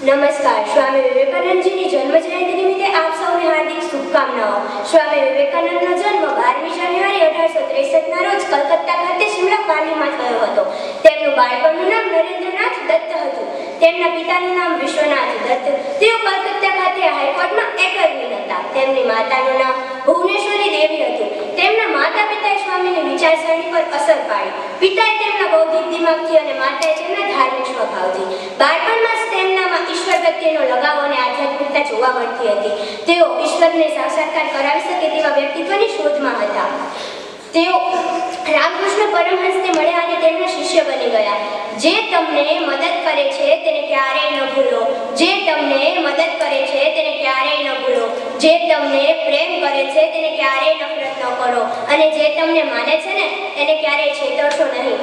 નમસ્કાર, સ્વામી વિવેકાનંદજીની જન્મ જયંતિ નિમિત્તે આપ સૌને હાર્દિક શુભકામનાઓ. સ્વામી વિવેકાનંદનો જન્મ બારમી જાન્યુઆરી અઢારસો ત્રેસઠના રોજ કલકત્તા ખાતે શિમલા પાલીમાં થયો હતો. તેમનું બાળપણનું નામ નરેન્દ્રનાથ દત્ત હતું. તેમના પિતાનું નામ વિશ્વનાથ દત્ત. તેઓ કલકત્તા ખાતે હાઈકોર્ટમાં એટર્ની હતા. તેમની માતાનું નામ ભુવનેશ્વરી દેવી હતું. તેમના માતા પિતાએ સ્વામીની વિચારસરણી પર અસર પાડી. પિતાએ તેમના બૌદ્ધિક દિમાગથી અને માતાએ તેમના ધાર્મિક સ્વભાવથી. બાળપણમાં ઈશ્વર પ્રત્યેનો લગાવ અને આધ્યાત્મિકતા જોવા મળતી હતી. તેઓ ઈશ્વરને સાક્ષાત્કાર કરાવી શકે તેવા વ્યક્તિત્વની શોધમાં હતા. તેઓ રામકૃષ્ણ પરમહંસને મળ્યા અને તેમના શિષ્ય બની ગયા. જે તમને મદદ કરે છે તેને ક્યારેય ન ભૂલો. જે તમને મદદ કરે છે તેને ક્યારેય ન ભૂલો. જે તમને પ્રેમ કરે છે તેને ક્યારેય નફરત ન કરો. અને જે તમને માને છે ને, એને ક્યારેય છેતરશો નહીં.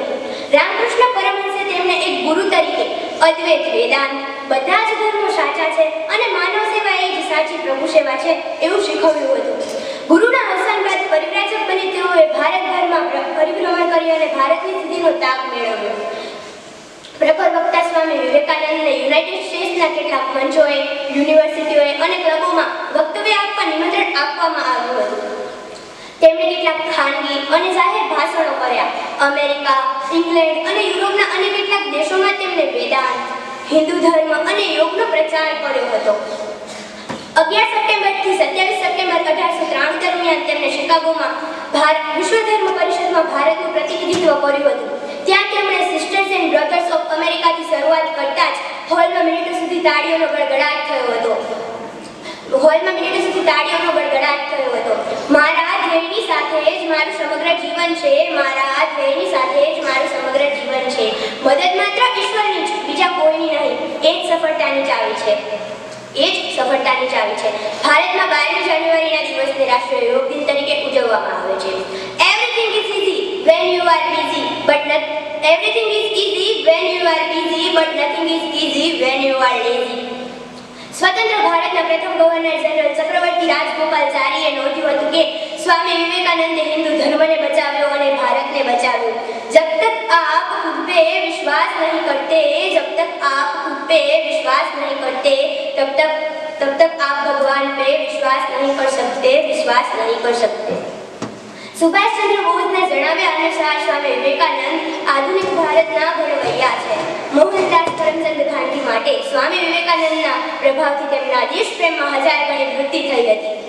રામકૃષ્ણ પરમહંસે તેમને એક ગુરુ તરીકે અદ્વૈત વેદાંત બધા જ ધર્મો સાચા છે અને માનવ સેવા એ જ સાચી પ્રભુ સેવા છે એવું શીખવ્યું હતું. ગુરુના અવસાન બાદ પરિવ્રાજક બની તેઓએ ભારતભરમાં પ્ર- પરિભ્રમણ કર્યું અને ભારતની સ્થિતિનો તાપ મેળવ્યો. પ્રખર વક્તા સ્વામી વિવેકાનંદને યુનાઇટેડ સ્ટેટ્સના કેટલાક મંચોએ, યુનિવર્સિટીઓએ અને ક્લબોમાં વક્તવ્ય આપવા નિમંત્રણ આપવામાં આવ્યું હતું. તેમણે કેટલાક ખાનગી અને જાહેર ભાષણો કર્યા. અમેરિકા, ઇંગ્લેન્ડ અને યુરોપના અન્ય કેટલાક દેશોમાં તેમણે વેદાંત હિન્દુ ધર્મ અને યોગનો પ્રચાર કર્યો હતો. અગિયાર સપ્ટેમ્બરથી સત્યાવીસ સપ્ટેમ્બર અઢારસો ત્રાણું દરમિયાન તેમણે શિકાગોમાં ભારત વિશ્વ ધર્મ પરિષદમાં ભારતનું પ્રતિનિધિત્વ કર્યું હતું. ત્યાં તેમણે સિસ્ટર્સ એન્ડ બ્રધર્સ ઓફ અમેરિકાથી શરૂઆત કરતા જ હોલમાં મિનિટો સુધી તાળીઓનો ગડગડાટ થયો હતો. હોલમાં મિનિટો સુધી તાળીઓનો ગડગડાટ થયો હતો. મારા ધ્યેયની સાથે જ મારું સમગ્ર જીવન છે, મારા ધ્યેયની સાથે જ મારું સમગ્ર જીવન છે. મદદ માત્ર ઈશ્વરની જ બીજા કોઈની નહીં એ જ સફળતાની ચાવી છે. એ જ સફળતાની ચાવી છે. ભારતમાં બારમી જાન્યુઆરીના દિવસને રાષ્ટ્રીય યોગ દિન તરીકે ઉજવવામાં આવે છે. Everything is easy when you are busy but everything is easy when you are busy but nothing is easy when you are lazy સ્વતંત્ર ભારતના પ્રથમ ગવર્નર જનરલ ચક્રવર્તી રાજગોપાલચારીએ નોંધ્યું હતું કે સ્વામી વિવેકાનંદે હિન્દુ ધર્મને બચાવ્યો અને ભારતને બચાવ્યો. જબ તક આપ ખુદ પે વિશ્વાસ નહીં કરતે, જબ તક આપ आप भगवान पे विश्वास नहीं कर सकते विश्वास नहीं कर सकते સુભાષચંદ્ર બોઝના જણાવ્યા અનુસાર સ્વામી વિવેકાનંદ આધુનિક ભારતના ઘડવૈયા છે મોહનદાસ કરમચંદ ગાંધી માટે સ્વામી વિવેકાનંદના પ્રભાવથી તેમના દેશ પ્રેમમાં હજાર ગણી વૃદ્ધિ થઈ હતી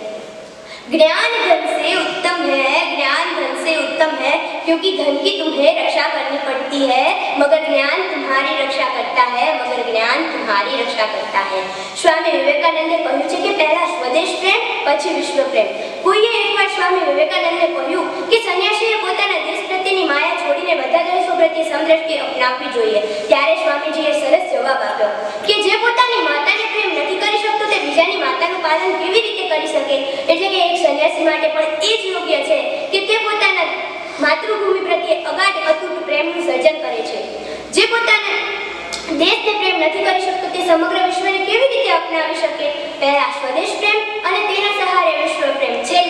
ज्ञान धन से उत्तम है ज्ञान धन से उत्तम है क्योंकि धन की तुम्हें रक्षा करनी पड़ती है मगर ज्ञान तुम्हारी रक्षा करता है मगर ज्ञान तुम्हारी रक्षा करता है સ્વામી વિવેકાનંદે કહ્યું છે કે પહેલા સ્વદેશ પ્રેમ પછી વિશ્વ પ્રેમ કોઈએ એકવાર સ્વામી વિવેકાનંદને કહ્યું કે સંન્યાસીએ પોતાના દેશ પ્રત્યેની માયા છોડીને બધા દેશો પ્રત્યે સમદ્રષ્ટિ અપનાવવી જોઈએ ત્યારે સ્વામીજીએ સરસ જવાબ આપ્યો કે જે પોતાની માતાને પ્રેમ નથી કરી શકતો તે બીજાની માતાનું પાલન કેવી રીતે કરી શકે એટલે કે એક સંન્યાસી માટે પણ એ જ યોગ્ય છે કે તે પોતાના માતૃભૂમિ પ્રત્યે અગાઢ અતૂટ પ્રેમનું સર્જન કરે છે. જે પોતાના દેશને પ્રેમ નથી કરી શકતો, તે સમગ્ર વિશ્વને કેવી રીતે અપનાવી શકે? પહેલા સ્વદેશ પ્રેમ અને તેના સહારે વિશ્વ પ્રેમ. છે